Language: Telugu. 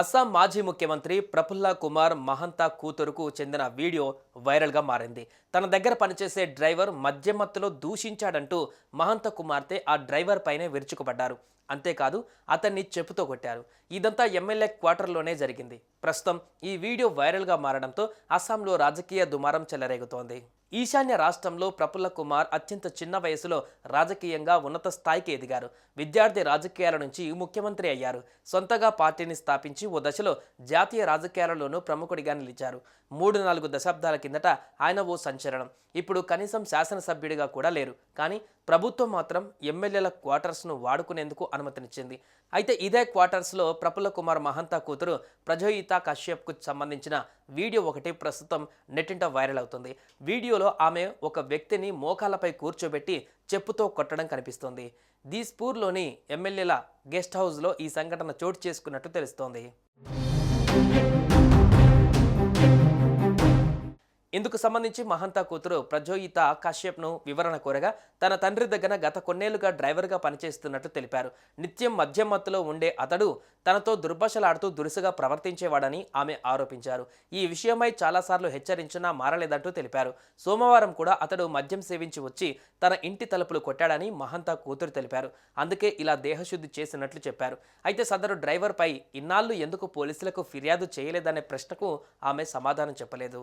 Assam మాజీ ముఖ్యమంత్రి ప్రఫుల్ల కుమార్ మహంతా కూతురుకు చెందిన వీడియో వైరల్గా మారింది. తన దగ్గర పనిచేసే డ్రైవర్ మద్యమత్తులో దూషించాడంటూ మహంత కుమార్తె ఆ డ్రైవర్ పైనే విరుచుకుపడ్డారు. అంతేకాదు అతన్ని చెప్పుతో కొట్టారు. ఇదంతా ఎమ్మెల్యే క్వార్టర్లోనే జరిగింది. ప్రస్తుతం ఈ వీడియో వైరల్గా మారడంతో అస్సాంలో రాజకీయ దుమారం చెలరేగుతోంది. ఈశాన్య రాష్ట్రంలో ప్రఫుల్ల కుమార్ అత్యంత చిన్న వయసులో రాజకీయంగా ఉన్నత స్థాయికి ఎదిగారు. విద్యార్థి రాజకీయాల నుంచి ముఖ్యమంత్రి అయ్యారు. సొంతగా పార్టీని స్థాపించి ఓ దశలో జాతీయ రాజకీయాలలోనూ ప్రముఖుడిగా నిలిచారు. మూడు నాలుగు దశాబ్దాల కిందట ఆయన ఓ సంచలనం. ఇప్పుడు కనీసం శాసనసభ్యుడిగా కూడా లేరు. కానీ ప్రభుత్వం మాత్రం ఎమ్మెల్యేల క్వార్టర్స్ను వాడుకునేందుకు అనుమతినిచ్చింది. అయితే ఇదే క్వార్టర్స్లో ప్రఫుల్ల కుమార్ మహంతా కూతురు ప్రజోయిత కశ్యప్కు సంబంధించిన వీడియో ఒకటి ప్రస్తుతం నెట్టింట వైరల్ అవుతుంది. వీడియోలో ఆమె ఒక వ్యక్తిని మోకాలపై కూర్చోబెట్టి చెప్పుతో కొట్టడం కనిపిస్తోంది. దీస్పూర్లోని ఎమ్మెల్యేల గెస్ట్ హౌస్లో ఈ సంఘటన చోటు చేసుకున్నట్టు తెలుస్తోంది. ఇందుకు సంబంధించి మహంతా కూతురు ప్రజోయిత కశ్యప్ను వివరణ కోరగా తన తండ్రి దగ్గర గత కొన్నేళ్ళుగా డ్రైవర్గా పనిచేస్తున్నట్టు తెలిపారు. నిత్యం మద్యం మత్తులో ఉండే అతడు తనతో దుర్భాషలాడుతూ దురుసుగా ప్రవర్తించేవాడని ఆమె ఆరోపించారు. ఈ విషయమై చాలాసార్లు హెచ్చరించినా మారలేదంటూ తెలిపారు. సోమవారం కూడా అతడు మద్యం సేవించి వచ్చి తన ఇంటి తలుపులు కొట్టాడని మహంతా కూతురు తెలిపారు. అందుకే ఇలా దేహశుద్ధి చేసినట్లు చెప్పారు. అయితే సదరు డ్రైవర్పై ఇన్నాళ్ళు ఎందుకు పోలీసులకు ఫిర్యాదు చేయలేదనే ప్రశ్నకు ఆమె సమాధానం చెప్పలేదు.